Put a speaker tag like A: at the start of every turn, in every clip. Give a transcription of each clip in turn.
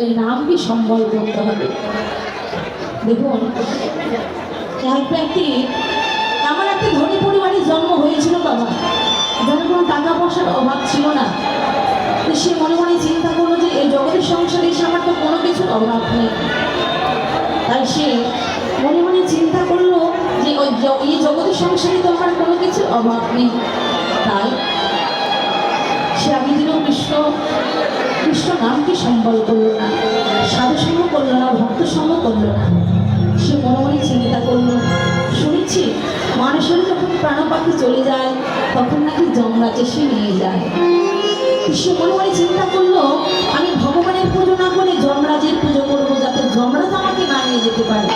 A: এই নামকে সম্বল করতে হবে। দেখুন এমন একটা ধনী পরিবারের জন্ম হয়েছিল বাবা যার কোনো টাকা পয়সার অভাব ছিল না। সে মনে মনে চিন্তা করল যে এই জগতের সংসারে এসে আমার তো কোনো কিছুর অভাব নেই। তাই সে মনে মনে চিন্তা করল যে ওই এই জগতের সংসারে তো আমার কোনো কিছুর অভাব নেই। তাই সে আগে দিল কৃষ্ণ কৃষ্ণ নামকে সম্বল করল। করল না, ভক্ত সঙ্গ করল না। সে মনে মনে চিন্তা করল, শুনেছি, মানুষের যখন প্রাণ পাখি চলে যায়, তখন নাকি যমরাজ এসে নিয়ে যায়। সে মনে মনে চিন্তা করল, আমি ভগবানের পুজো না করে যমরাজের পুজো করব, যাতে যমরাজ আমাকে না নিয়ে যেতে পারে।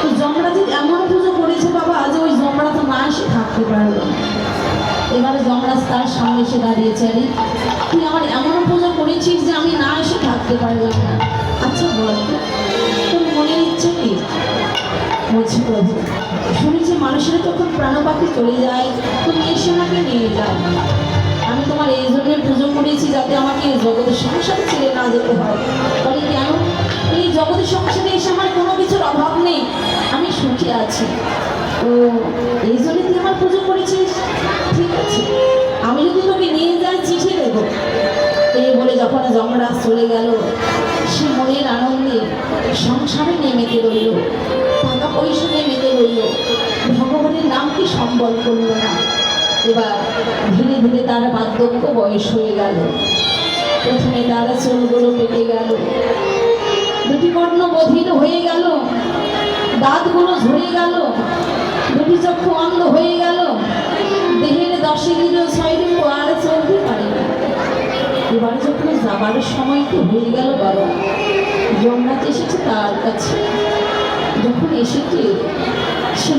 A: তো যমরাজের এমন পুজো করেছে বাবা, যে ওই যমরাজ না এসে থাকতে পারল এবারে যমরাজ তার সামনে এসে দাঁড়িয়েছে, আরে, তুই আমার এমন পুজো করেছিস যে থাকতে পারলাম না। আচ্ছা বল, তোর মনের ইচ্ছে কি? বলছি প্রভু শুনেছি মানুষের তখন প্রাণ পাখি চলে যায় তুমি এসে আমাকে নিয়ে যাও আমি তোমার এই জন্য পুজো করেছি যাতে আমাকে জগতের সংসারে ছেড়ে না যেতে হয়। বলে কেন? এই জগতের সংসারে এসে আমার কোনো কিছুর অভাব নেই। আমি সুখী আছি। ও, এই জন্য তুই আমার পুজো করেছিস? যখন যমরাজ চলে গেল, সে মনের আনন্দে সংসারে নেমেতে রইল। টাকা পয়সা নেমেতে রইল। ভগবানের নামকে সম্বল করল না। এবার ধীরে ধীরে তার বার্ধক্য বয়স হয়ে গেল। প্রথমে তার চুলগুলো পেটে গেল। দুটি কর্ণ বধির হয়ে গেল। দাঁতগুলো ঝরে গেল। যাবার সময় তো হয়ে গেল বাবা? যমরাজ এসেছে তার কাছে। যখন এসেছে, সে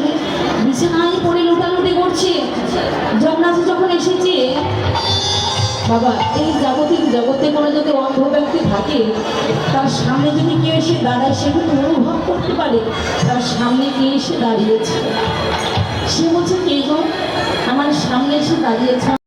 A: বিছানায় পড়ে লুটালুটি করছে। যমরাজ যখন এসেছে, বাবা, এই জাগতিক জগতে কোনো যদি অন্ধ ব্যক্তি থাকে, তার সামনে যদি কেউ এসে দাঁড়ায়, সে কিন্তু অনুভব করতে পারে। তার সামনে কে এসে দাঁড়িয়েছে। সে বলছে, কে আমার সামনে এসে দাঁড়িয়েছে।